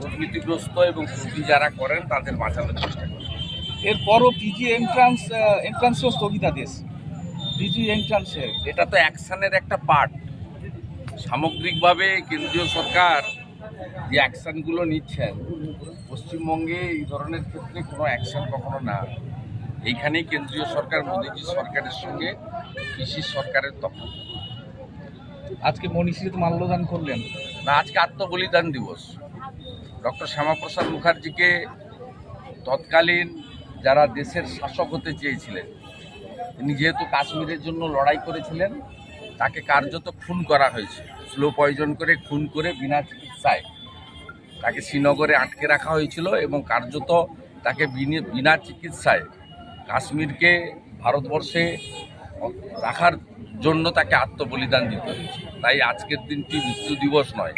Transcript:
দুর্নীতিগ্রস্ত এবং ত্রুটি যারা করেন তাদের বাঁচানোর চেষ্টা করেন এরপরও পিজি এন্ট্রান্স এন্ট্রান্সেও স্থগিতাদেশ পিজি এন্ট্রান্সে এটা তো অ্যাকশানের একটা পার্ট সামগ্রিকভাবে কেন্দ্রীয় সরকার যে অ্যাকশনগুলো নিচ্ছেন পশ্চিমবঙ্গে এই ধরনের ক্ষেত্রে কোনো অ্যাকশন কখনো না। এইখানেই কেন্দ্রীয় সরকার মোদীজি সরকারের সঙ্গে কৃষি সরকারের তফাৎ। আজকে মনীষীতে মাল্যদান করলেন না, আজকে আত্মবলিদান দিবস। ডক্টর শ্যামাপ্রসাদ মুখার্জিকে তৎকালীন যারা দেশের শাসক হতে চেয়েছিলেন, তিনি যেহেতু কাশ্মীরের জন্য লড়াই করেছিলেন, তাকে কার্যত খুন করা হয়েছে। স্লো পয়জন করে খুন করে বিনা চিকিৎসায় তাকে শ্রীনগরে আটকে রাখা হয়েছিল এবং কার্যত তাকে বিনি- বিনা চিকিৎসায় কাশ্মীরকে ভারতবর্ষে রাখার জন্য তাকে আত্মবলিদান দিতে হয়েছে। তাই আজকের দিনটি মৃত্যু দিবস নয়।